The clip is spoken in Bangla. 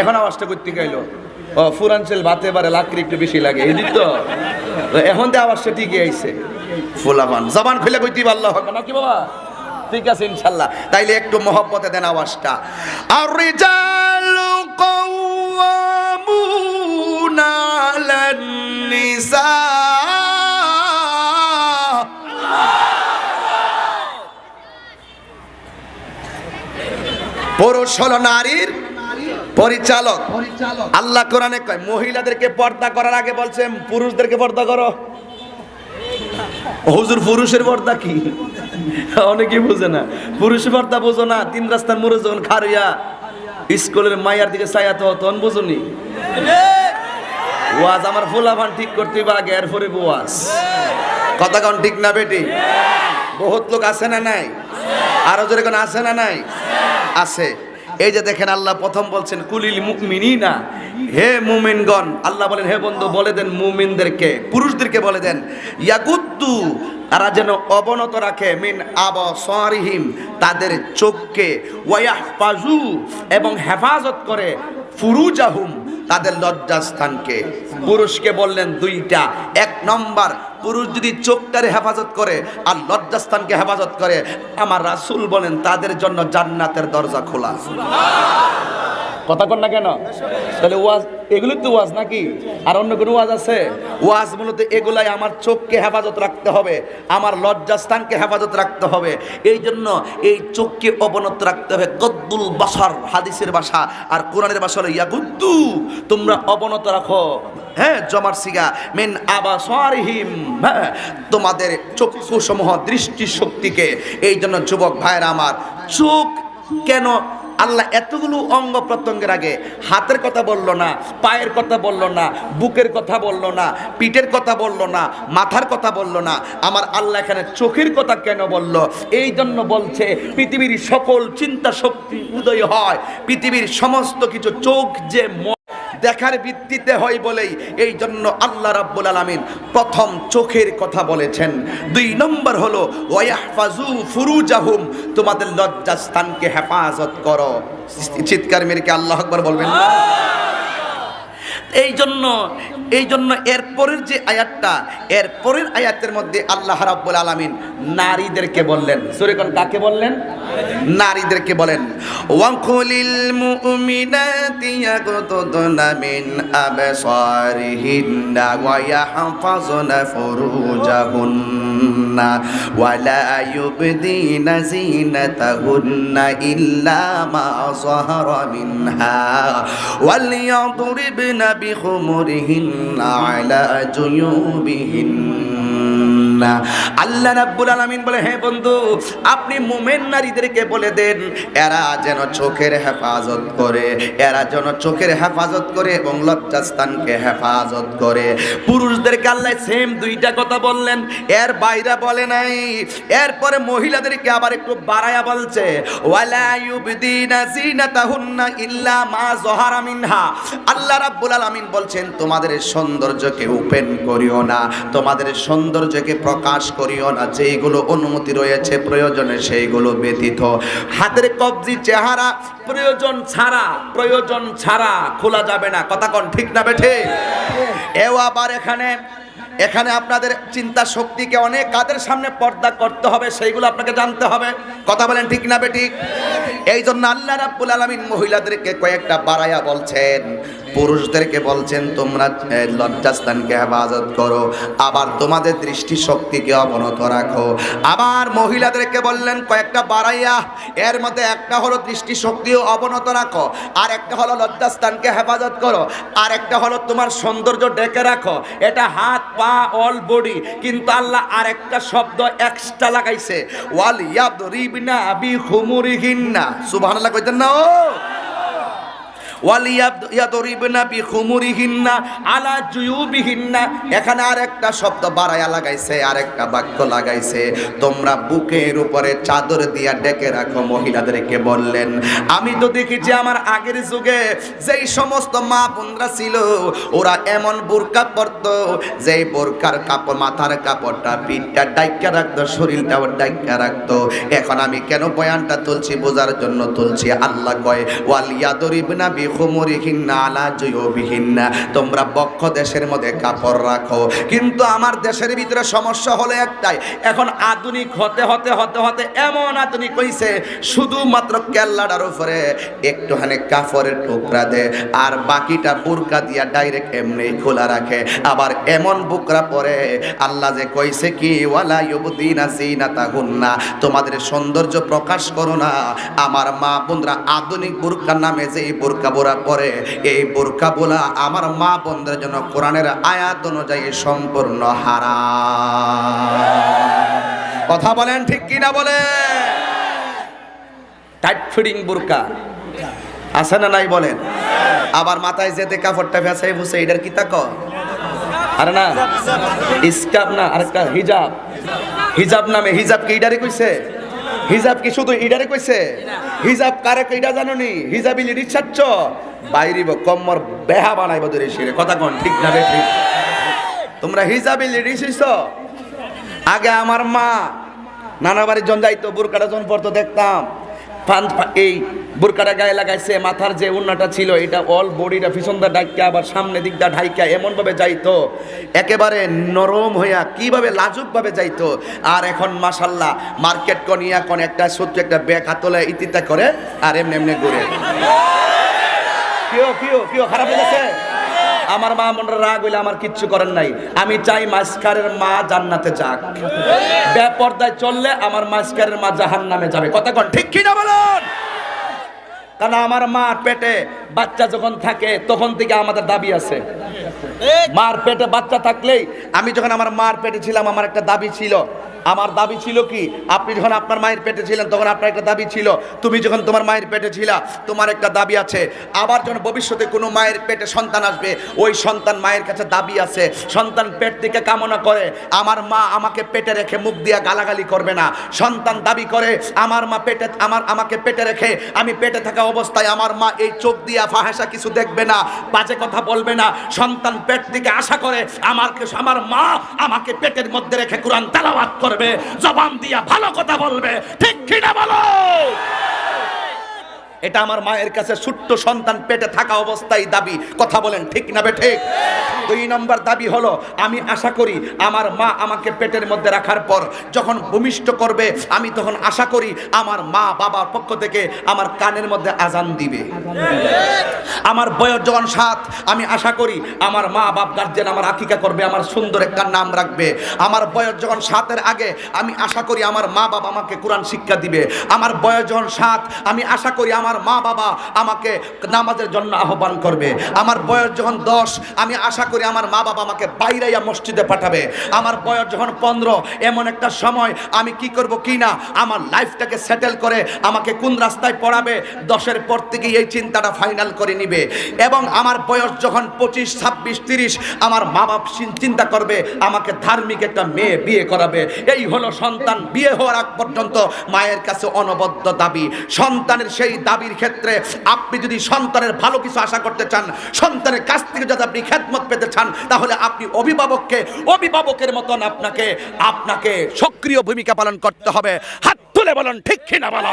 এখন আওয়াজটা করতে গেল। ও ফুরাঞ্চল ভাতে পারে লাকড়ি একটু বেশি লাগে এই তো। এখন তো আওয়াজটা ঠিকই আইছে। ফুলাবান জবান খুলে কইতে আল্লাহ হবে নাকি বাবা? ঠিক আছে ইনশাল্লাহ। তাইলে একটু মহব্বতে দেন আওয়াজটা। আর রিজালু কওয়ামুনা আলান নিসা। পুরুষ হলো নারীর পরিচালক। আল্লাহ কোরআনে কয় মহিলাদেরকে পর্দা করার আগে বলছেন পুরুষদেরকে পর্দা করো। হুজুর পুরুষের পর্দা কি? অনেকেই বুঝে না। পুরুষের পর্দা বোঝো না তিন রাস্তার মোড়ে যখন খারিয়া স্কুলের মাইয়ার দিকে ছায়া তো তখন বুঝুনি। ওয়াজ আমার ফুলাফান ঠিক করতে বা আগে এরপরে ওয়াজ। কথা কন ঠিক না বেটি? বহুত লোক আছে না নাই? আরও জোরে কোন আছে না নাই? আছে। এই যে দেখেন আল্লাহ প্রথম বলছেন কুলিল মুমিনিনা হে মুমিনগণ, আল্লাহ বলেন, হে বন্ধু, বলে দেন মুমিনদেরকে, পুরুষদেরকে বলে দেন ইয়াকুদ্দু তারা যেন অবনত রাখে, মিন আবসারিহিম, তাদের চোখকে ওয়াহ পাজু এবং হেফাজত করে, ফুরুজাহুম, তাদের লজ্জাস্থানকে। পুরুষকে বললেন দুইটা, এক নম্বর, পুরুষ যদি চোখটারে হেফাজত করে, আর লজ্জাস্থানকে হেফাজত করে, আমার রাসূল বলেন, তাদের জন্য জান্নাতের দরজা খোলা। কথা কন না কেন? তাহলে ওয়াজ, এগুলোই তো ওয়াজ নাকি? আর অন্য কোনো ওয়াজ আছে? ওয়াজ মূলত এগুলাই আমার চোখকে হেফাজত রাখতে হবে, আমার লজ্জাস্থানকে হেফাজত রাখতে হবে। এই জন্য এই চোখকে অবনত রাখতে হবে। গদ্দুল বাসার হাদিসের ভাষা আর কোরআনের ভাষা হলো ইয়াগুদ্দু তোমরা অবনত রাখো। হ্যাঁ জমার সিগা, মেন আবা সরিহিম হ্যাঁ তোমাদের চক্ষু সমূহ দৃষ্টি শক্তিকে এই জন্য যুবক ভাইরা আমার, চোখ কেন আল্লাহ এতগুলো অঙ্গ প্রত্যঙ্গের আগে হাতের কথা বলল না, পায়ের কথা বলল না, বুকের কথা বলল না, পিঠের কথা বলল না, মাথার কথা বলল না। আমার আল্লাহ এখানে চোখের কথা কেন বলল? এই জন্য বলছে, পৃথিবীর সকল চিন্তা শক্তি উদয় হয়, পৃথিবীর সমস্ত কিছু চোখ যে দেখার ভিত্তিতে হয় বলেই এই জন্য আল্লাহ রাব্বুল আলামিন প্রথম চোখের কথা বলেছেন। দুই নম্বর হলো ওয়াহফাজু ফুরুজাহুম, তোমাদের লজ্জাস্থানকে হেফাজত করো। চিৎকার মেরেকে আল্লাহ আকবার বলবেন না? এই জন্য এই জন্য এরপরের যে আয়াতটা এর পরের আয়াতের মধ্যে আল্লাহ রাব্বুল আলামিন নারীদেরকে বললেন। সুরেকন কাকে বললেন? নারীদেরকে বলেন, ওয়াকুলিল মুমিনাতি ইয়াকুতুনা মিন আবসারিহিন্না ওয়া ইয়াহফাজনা ফুরুজাহুন্না ওয়া লা ইউবদিনা জিনাতাহুন্না ইল্লা মা যাহারা মিনহা ওয়াল ইয়াদরিবনা বিখুমুরিহিন্না আলা জুয়ুবিহিন্না আল্লাহ রাব্বুল আলামিন বলে, হে বন্ধু, আপনি মুমিন নারীদেরকে বলে দেন, এরা যেন চোখের হেফাজত করে, এরা যেন চোখের হেফাজত করে এবং লজ্জাস্থানকে হেফাজত করে। পুরুষদেরকে আল্লাহ সেম দুইটা কথা বললেন। এর বাইরে বলে নাই। এরপরে মহিলাদেরকে আবার একটু বাড়ায়া বলছে, ওয়ালা ইউবদিনা জিনাতাহুন্না ইল্লা মা যহারা মিনহা। আল্লাহ রাব্বুল আলামিন বলছেন, তোমাদের সৌন্দর্যকে ওপেন করিও না। তোমাদের সৌন্দর্যকে প্রকাশ করিও না। যেইগুলো অনুমতি রয়েছে, প্রয়োজনে সেইগুলো ব্যতীত। হাতের কবজি, চেহারা, প্রয়োজন ছাড়া প্রয়োজন ছাড়া খোলা যাবে না। কথা কোন, ঠিক না বেঠে? এও আবার এখানে এখানে আপনাদের চিন্তা শক্তিকে অনেক কাদের সামনে পর্দা করতে হবে, সেইগুলো আপনাকে জানতে হবে। কথা বলেন, ঠিক না বেঠিক এই জন্য আল্লাহ রাব্বুল আলামিন মহিলাদেরকে কয়েকটা বাড়ায়া বলছেন। পুরুষদেরকে বলছেন, তোমরা লজ্জাস্থানকে হেফাজত করো। আবার তোমাদের দৃষ্টি শক্তিকে অবনত রাখো। আবার মহিলাদেরকে বললেন, কয়েকটা বাড়াইয়া এর মধ্যে একটা হলো দৃষ্টি শক্তিও অবনত রাখো, আর একটা হলো লজ্জাস্থানকে হেফাজত করো, আর একটা হলো তোমার সৌন্দর্য ডেকে রাখো। এটা হাত, পা, অল, বডি। কিন্তু আল্লাহ আর একটা শব্দ এক্সট্রা লাগাইছে, ওয়াল ইয়াদরিবনা বি খুমুরিহিন্না সুবহানাল্লাহ কইতেন না ও? এখানে শব্দ লাগাইছে বাক্য লাগাইছে। তোমরা বুকের উপরে চাদর দিয়া ডেকে রাখো, মহিলাদেরকে বললেন, আমি তো দেখেছি আমার আগের যুগে যেই সমস্ত মা বোনরা ছিল, ওরা এমন বোরকা পরতো, যেই বোরকার কাপড়, মাথার কাপড়টা পিঠটা ডাইকা রাখতো, শরীরটাও ডাইকা রাখতো। এখন আমি কেন বয়ানটা তুলছি, বোঝার জন্য তুলছি। আল্লাহ কয় ওয়ালিয়াদরিবনা বি তোমরা বক্ষ দেশের মধ্যে কাপড় রাখো। কিন্তু আমার দেশের ভিতরে সমস্যা হলো একটাই, এখন আধুনিক হতে হতে হতে হতে এমন আধুনিক শুধুমাত্র কেল্লাটার উপরে একটুখানি কাপড়ের টুকরা আর বাকিটা বুরকা দিয়া ডাইরেক্ট এমনি খোলা রাখে। আবার এমন বুকরা পরে, আল্লাহ যে কইছে কি তোমাদের সৌন্দর্য প্রকাশ করো না। আমার মা বোনরা আধুনিক বুরকার নামে যে বুরকা বোরা পরে এই বুরকা বোলা আমার মা বোনদের জন্য কোরআনের আয়াত অনুযায়ী সম্পূর্ণ হারা কথা বলেন ঠিক কিনা বলে? টাইট ফিডিং বুরকা আছে না নাই বলেন? আবার মাথায় যেতে কাপড়টা ভেসাই ভুসে এটার কি তাক? আরে না, ইসকাপ না, আরেকটা হিজাব। হিজাব নামে, হিজাব কি ইডারে কইছে? হিজাব কি শুধু ইডারে কইছে? হিজাব কারে কইডা জানো নি হিজাবি লিডি চাচ্ছ বাইরিব, কম্মর বেহা বানাইব দরে শিরে। কথা কোন, ঠিক না ঠিক? তোমরা হিজাবি লিডি শিছ আগে আমার মা নানা বাড়ির জন যাইতো, বুরকাটা জন পড়তো, দেখতাম। এই বুরকাটা গায়ে লাগাইছে, মাথার যে উন্নাটা ছিল, এটা অল বডিটা পিছনটা ডাইকা আবার সামনে দিকটা ঢাইকা, এমনভাবে যাইতো। একেবারে নরম হইয়া কীভাবে লাজুকভাবে যাইতো। আর এখন মাসাল্লাহ মার্কেট কনিয়া কোন, একটা সত্যি, একটা ব্যাগ হাতলে ইতিতা করে, আর এমনি এমনি ঘুরে। কিও কিও কিও, খারাপ লেগেছে আমার মা মনরা রাগ হইলে আমার কিচ্ছু করেন নাই। আমি চাই মাস্কারের মা জান্নাতে যাক। বেপর্দায় চললে আমার মাস্কারের মা জাহান নামে যাবে। কথা কন, ঠিক কি না বলুন? কারণ আমার মা পেটে বাচ্চা যখন থাকে তখন থেকে আমাদের দাবি আছে। মার পেটে বাচ্চা থাকলেই আমি যখন আমার মার পেটে ছিলাম, আমার একটা দাবি ছিল। আমার দাবি ছিল কি? আপনি যখন আপনার মায়ের পেটে ছিলেন, তখন আপনার একটা দাবি ছিল। তুমি যখন তোমার মায়ের পেটে ছিলা, তোমার একটা দাবি আছে। আবার যখন ভবিষ্যতে কোনো মায়ের পেটে সন্তান আসবে, ওই সন্তান মায়ের কাছে দাবি আছে। সন্তান পেট থেকে কামনা করে, আমার মা আমাকে পেটে রেখে মুখ দিয়া গালাগালি করবে না। সন্তান দাবি করে, আমার মা পেটে, আমার আমাকে পেটে রেখে, আমি পেটে থাকা অবস্থায় আমার মা এই চোখ দিয়া ফাহাসা কিছু দেখবে না, বাজে কথা বলবে না। সন্তান পেট থেকে আশা করে, আমার আমার মা আমাকে পেটের মধ্যে রেখে কোরআন তালাবাত করবে, জবান দিয়া ভালো কথা বলবে। ঠিক কিনা বলো? এটা আমার মায়ের কাছে ছোট্ট সন্তান পেটে থাকা অবস্থায় দাবি। কথা বলেন, ঠিক না ঠিক? দুই নম্বর দাবি হলো, আমি আশা করি আমার মা আমাকে পেটের মধ্যে রাখার পর যখন ভূমিষ্ঠ করবে, আমি তখন আশা করি আমার মা বাবার পক্ষ থেকে আমার কানের মধ্যে আজান দিবে। আমার বয়স যখন সাত, আমি আশা করি আমার মা বাপ গার্জেন আমার আকিকা করবে, আমার সুন্দর একটা নাম রাখবে। আমার বয়স যখন সাতের আগে, আমি আশা করি আমার মা বাবা আমাকে কোরআন শিক্ষা দিবে। আমার বয়স যখন সাত, আমি আশা করি আমার মা বাবা আমাকে নামাজের জন্য আহ্বান করবে। আমার বয়স যখন দশ, আমি আশা করি আমার মা বাবা আমাকে বাইরাইয়া মসজিদে পাঠাবে। আমার বয়স যখন পনেরো, এমন একটা সময় আমি কি করব কি না, আমার লাইফটাকে সেটেল করে আমাকে কোন রাস্তায় পড়াবে, দশের পর থেকে এই চিন্তাটা ফাইনাল করে নিবে। এবং আমার বয়স যখন পঁচিশ, ছাব্বিশ, তিরিশ, আমার মা বাপ চিন্তা করবে, আমাকে ধার্মিক একটা মেয়ে বিয়ে করাবে। এই হলো সন্তান। বিয়ে হওয়ার আগ পর্যন্ত মায়ের কাছে অনবদ্য দাবি। সন্তানের সেই দাবির ক্ষেত্রে আপনি যদি সন্তানের ভালো কিছু আশা করতে চান, সন্তানের কাছ থেকে যদি আপনি খেদমত পেতে চান, তাহলে আপনি অভিভাবককে, অভিভাবকের মতন আপনাকে আপনাকে সক্রিয় ভূমিকা পালন করতে হবে। হাত তুলে বলুন, ঠিক কিনা বলো?